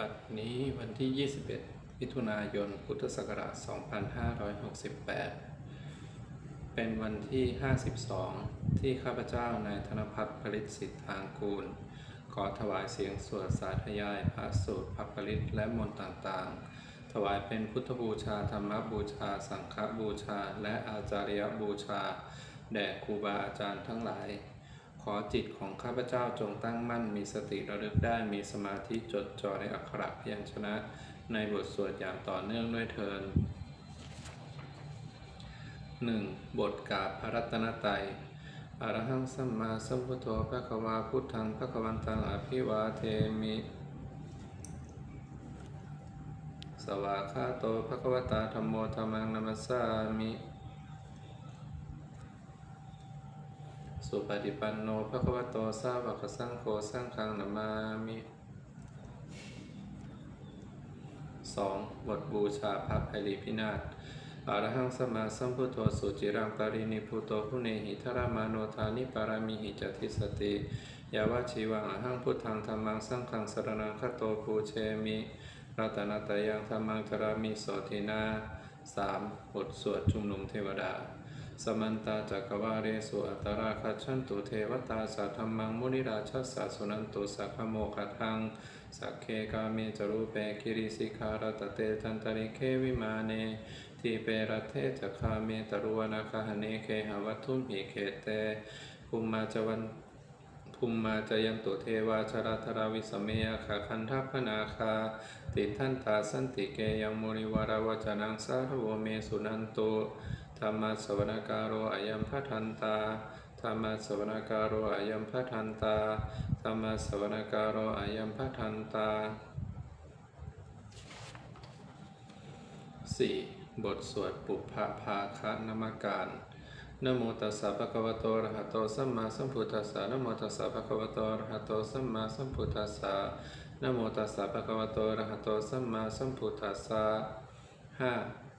บัดนี้วันที่ 21 มิถุนายน พุทธศักราช 2568 เป็นวันที่ 52 ที่ข้าพเจ้านายธนพัฒน์ผลิตสิทธางกูล ขอถวายเสียงสวดสาธยายพระสูตรพระปริตและมนต์ต่างๆ ถวายเป็นพุทธบูชา ธรรมบูชา สังฆบูชา และอาจาริยบูชา แด่ครูบาอาจารย์ทั้งหลาย ขอจิตของข้าพเจ้าจงตั้งมั่นมีสติระลึกได้มีสมาธิจดจ่อในอักขระพยัญชนะ ในบทสวดอย่างต่อเนื่องด้วยเทิน 1. บทกาบพระรัตนตรัยอรหังสัมมาสัมพุทโธพระควาพุทธังพระควันตังอภิวาเทมิ สวากขาโตพระควตาธรรมโมธรรมังนัมสามิ สุปฏิปันโนภะคะวะโตสาวกสังโฆสังฆังนามามิ 2. บทบูชาพระไพรีพินาศอารหังสมาสัมพุทโธสุจิรังปรินิพุโตผู้เนหิทรมาโนทานิปารามิหิจติสติยาวาชีวังอหังพุทธังธรรมังสังฆังสรนังคโตภูเชมิรัตนตยังธรรมังจรามิโสตินา 3. บทสวดชุมนุมเทวดา สมันตาจักวาเรสุอัตราคัจฉันตุเทวตาสัทธรรมังมุนิราชสัสสุนันตุสัพโมคทังสักเคกาเมจรูปเปกิริสิคารตเตจันตริเควิมาเนทีเปรเทจักขาเมตรุวนาคหเนเคหวัตุมหิเขเตภูมิมาจวันภูมิมาจยันตุเทวาชราธราวิสเมยขาคันทัพพนาคา ติทันตาสันติเกยังมุนิวาราวจนังสารวเมสุนันตุ รรมสวนการโรอายัมพัทันตาธรรมสวนการโรอายัมพัทันตาธรรมสวนการโรอายัมพัทันตา 4. บทสวดปุพพภาคะนมการนโมตัสสะภะคะวะโตอะระหะโตสัมมาสัมพุทธัสสะนโมตัสสะภะคะวะโตอะระหะโตสัมมาสัมพุทธัสสะนโมตัสสะภะคะวะโตอะระหะโตสัมมาสัมพุทธัสสะ 5.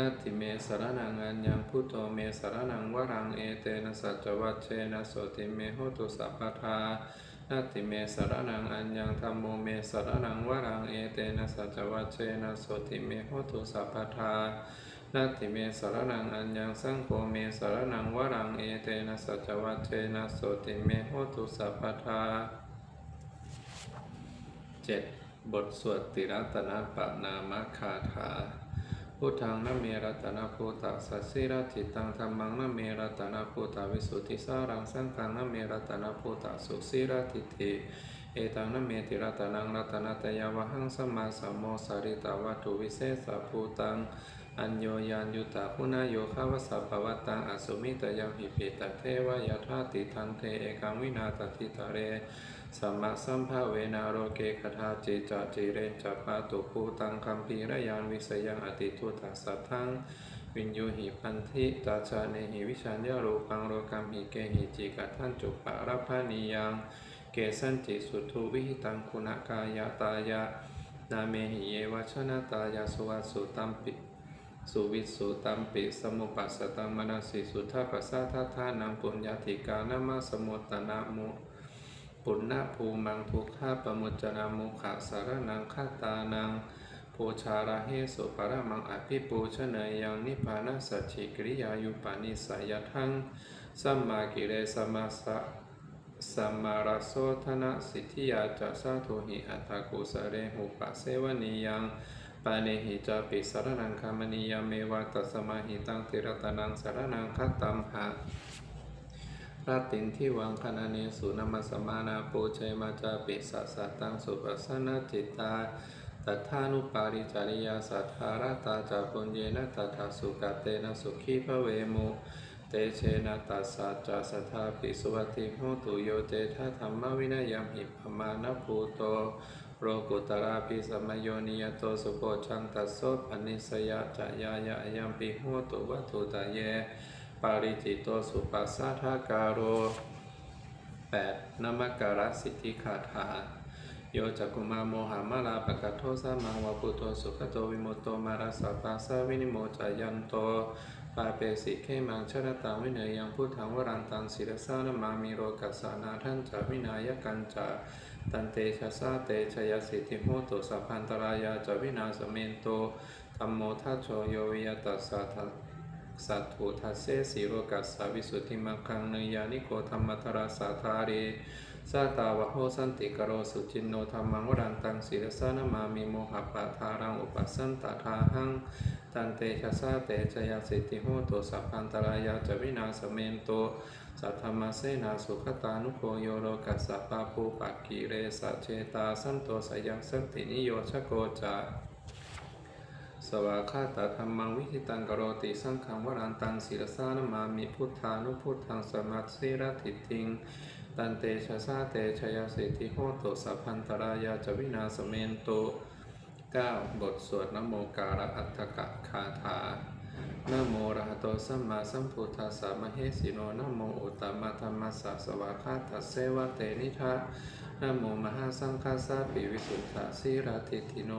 นาทิเมสรนังอัญญังพุทโธเมสรนังวรังเอเตนะสัจจวัชเชนะโสติเมโหตุสัพพทานาทิเมสรนังอัญญังธรรมโมเมสรนังวรังเอเตนะสัจจวัชเชนะโสติเมโหตุสัพพทานาทิเมสรนังอัญญังสังโฆเมสรนังวรังเอเตนะสัจจวัชเชนะโสติเมโหตุสัพพทา 7. บทสวดติรัตนปนามคาถา พุทธังนเมรัตนาภูตะสัสสิรติตังธรรมังนเมรัตนาภูตะวิสุทธิสารังสังฆังนเมรัตนาภูตะสุสิรติติเอตังนเมติรัตนังรัตนตยาวหังสมมาสัมโมสาริตาวัตถุวิเศษภูตัง อัญโยยานยุตาพุนาโยคาวสัพพวัตตังอสุมิตยังหิปิตเทวายาธาติทันเทเอกังวินาตติตาเรสัมมาสัมภาเวนาโรเกคทาจิจจิเรนจัปาตุภูตังคัมภีระยานวิสยังอติทุตัสสัทธังวินโยหิพันธิตาชาเนหิวิชัญญารูปังโรกัมหิเกหิจิกัทันจุปารพานิยังเกสันจิสุทุวิหิตังคุณกายตายะนาเมหิเยวชนะตายาสุวัสสุตัมปิ สุวิสสุตัมปิสมุปัสสตังมนัสสิสุทธาปัสสะทัทธานังปุญญาธิกานามาสมุตตนะมุปุณณภูมังทุกขาปมุจนามุขะสารนังคาตานังโพชาราเฮสุปรมังอภิปูชเนยยังนิพพานัสสชิกริยายุปานิสายทังสัมมากิเลสมาสะสัมมาราโสธนะสิทธิยาจัสสะโทหิอัตตกุสเรหุปะเสวนียัง ปาเนหิจาปิสารนังคามณียเมวะตัสมาหิตังติรตนังสารนังคัตตัมหะราตินที่วังคณาเนสุนามัสมานาปูเชมาจาปิสัสสะตังสุปัสสนาจิตตาตัทานุปาริจาริยาสัทธาราตาจาปุญเยนะตัทาสุกเตนะสุขีพระเวมุเตเชนะตัสสะจาสทธาปิสุวัติโหตุโยเตทะธรรมวินัยยมหิปมานะภูโต โรกุตราปิสมโยนิยโตสุโพชังตัสโสปนิสยะจายายะยัมปิโหตุวัตถุตะเย ปาริจิตโตสุปัสสะทาการโร 8. นมการสิทธิคาถาโยจักุมาโมหามาลาปะกัตโทสามังวะปุโตสุขโตวิโมโตมาราสาปาสาวินิโมจายันโตปาเปสิเขมังชรตังวิเนยยังพุทธังวรันตังศิรสานมามิโรกัสสานาทันจาวินายกันจา ตันเตชะสาเตชยสิทธิโหตุสัพพันตรายาจวินาสเมนโตธรรมโมทัชโชโยวิยตัสสะทัสสัตถุทัสเสสีโรกัสสาวิสุทธิมังคังเนยานิโกธรรมทราสาธาเรสาตาวะโหสันติกโรสุจินโนธรรมังวรันตังศิรสานามามิโมหะปะทารังอุปัสสันตทาหัง ตันเตชะสาเตชยาสิทธิโหตุสัพพันตรายาจวินาสเมนโตสัทธรรมเสนาสุขตานุโคโยโรกัสสะปะภูปักกิเรสัจเจตาสันโตสยังสตินิโยชโกจาสวากาตธรรมังวิหิตังกโรติสังฆังวรันตังศิรสานามามิพุทธานุพุทธังสมัตสิรติติงตันเตชะสาเตชยาสิทธิโหตุสัพพันตรายาจวินาสเมนโต 9. บทสวดนโมการะอัตถกะคาถานโมระหะโตสัมมาสัมพุทธัสสะมะเหสิโนนโมอุตตมะธรรมัสสะสวากขาตัสเสวะเตนิทะนโมมหาสังฆาสาปิวิสุทธาสีราติทิโน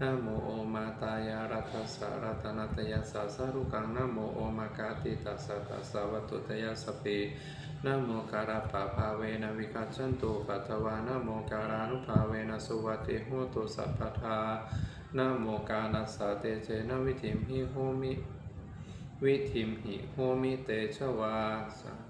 นโมโอมาตายารัตสสะรัตนัตยาสาสารุกังนโมโอมากาติตัสสะตัสสะวัตุตยาสปีนโมการะปะภาเวนะวิคัจฉันตุปัตวานโมการานุภาเว สุวัติโหตุสัพพทานะโมกานัสสะเตเจนะวิธิมหิโหมิ วิธิมหิโหมิเตชวาสา